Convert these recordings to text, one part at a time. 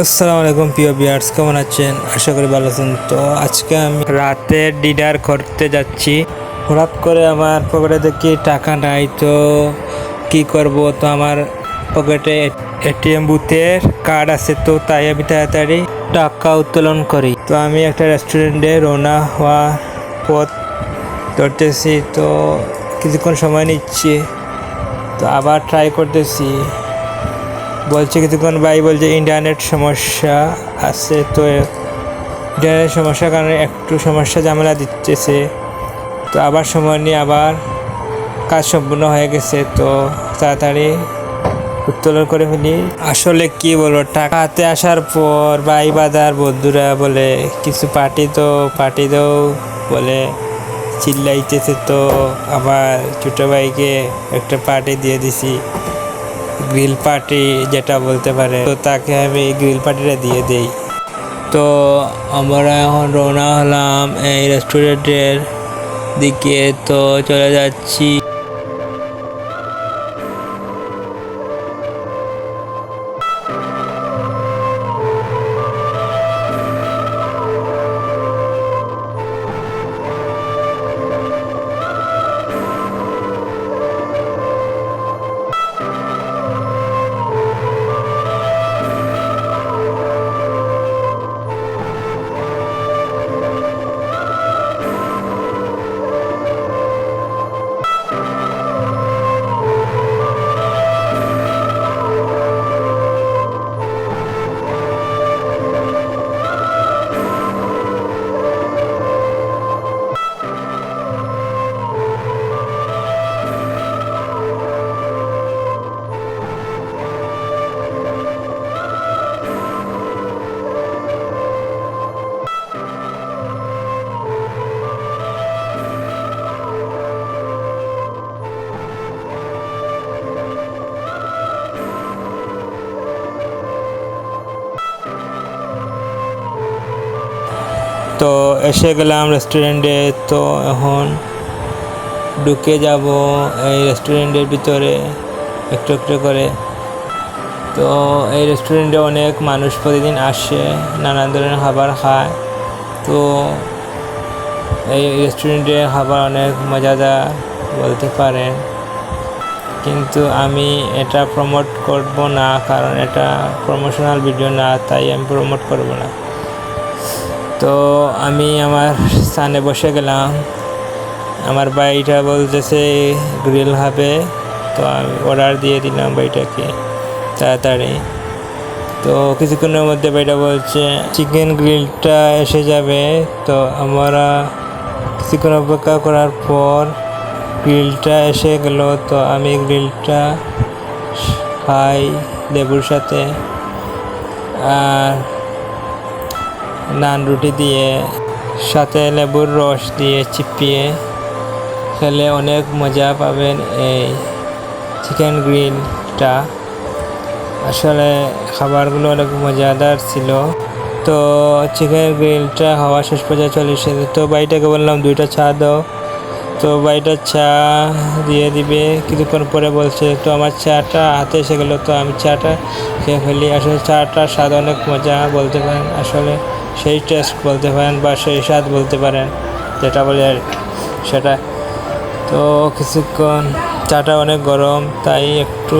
আসসালামু আলাইকুম, প্রিয় বিয়ার্স কেমন আছেন? আশা করি ভালো আছেন। তো আজকে আমি রাতে ডিনার করতে যাচ্ছি। হঠাৎ করে আমার পকেটে দেখি টাকা নাই, তো কি করব? তো আমার পকেটে এটিএম বুথের কার্ড আছে, তো তাই আমি তাড়াতাড়ি টাকা উত্তোলন করি। তো আমি একটা রেস্টুরেন্টে রওনা হওয়ার পথ ধরতেছি, তো কিছুক্ষণ সময় নিচ্ছি। তো আবার ট্রাই করতেছি। বলছে কিছুক্ষণ, ভাই বলছে, ইন্টারনেট সমস্যা আছে তো, ইন্টারনেট সমস্যার কারণে একটু সমস্যা ঝামেলা দিতেছে। তো আবার সময় নিয়ে আবার কাজ সম্পূর্ণ হয়ে গেছে, তো তাড়াতাড়ি উত্তোলন করে ফেলি। আসলে কি বলব টাকা হাতে আসার পর ভাই বাজার বন্ধুরা বলে, কিছু পার্টি তো পার্টি দাও। বলে, চিল্লাইতেছে তো আমার ছোটো ভাইকে একটা পার্টি দিয়ে দিছি। গ্রিল পার্টি যেটা বলতে পারে, তো তাকে আমি গ্রিল পার্টিটা দিয়ে দেই। তো আমরা এখন রওনা হলাম এই রেস্টুরেন্টের দিকে, তো চলে যাচ্ছি। তো এসে গেলাম রেস্টুরেন্টে তো এখন ঢুকে যাব এই রেস্টুরেন্টের ভিতরে একটু একটু করে। তো এই রেস্টুরেন্টে অনেক মানুষ প্রতিদিন আসে, নানান ধরনের খাবার খায়। তো এই রেস্টুরেন্টে খাবার অনেক মজাদার বলতে পারেন। কিন্তু আমি এটা প্রমোট করব না, কারণ এটা প্রমোশনাল ভিডিও না, তাই আমি প্রমোট করব না। তো আমি আমার স্থানে বসে গেলাম। আমার বাড়িটা বলতেছে, গ্রিল হবে। তো আমি অর্ডার দিয়ে দিলাম বাড়িটাকে তাড়াতাড়ি। তো কিছুক্ষণের মধ্যে বাড়িটা বলছে চিকেন গ্রিলটা এসে যাবে। তো আমরা কিছুক্ষণ অপেক্ষা করার পর গ্রিলটা এসে গেল। তো আমি গ্রিলটা খাই লেবুর সাথে। আর নান রুটি দিয়ে, সাথে লেবুর রস দিয়ে চিপিয়ে খেলে অনেক মজা পাবেন এই চিকেন গ্রিলটা। আসলে খাবারগুলো অনেক মজাদার ছিল। তো চিকেন গ্রিলটা হওয়া শেষ পর্যায়ে চলে এসেছে। তো বাড়িটাকে বললাম, দুইটা চা দাও। তো বাড়িটা চা দিয়ে দিবে। কিছুক্ষণ পরে বলছে, তো আমার চাটা হাতে এসে গেলো, তো আমি চাটা খেয়ে ফেলি। আসলে চাটার স্বাদ অনেক মজা, বলতে পারেন। আসলে সেই টেস্ট বলতে পারেন বা সেই স্বাদ বলতে পারেন, যেটা বলে আর সেটা। তো কিছুক্ষণ, চাটা অনেক গরম, তাই একটু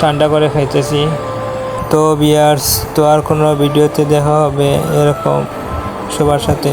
ঠান্ডা করে খাইতেছি। তো বিয়ার্স তো আর কোনো ভিডিওতে দেখা হবে এরকম সবার সাথে।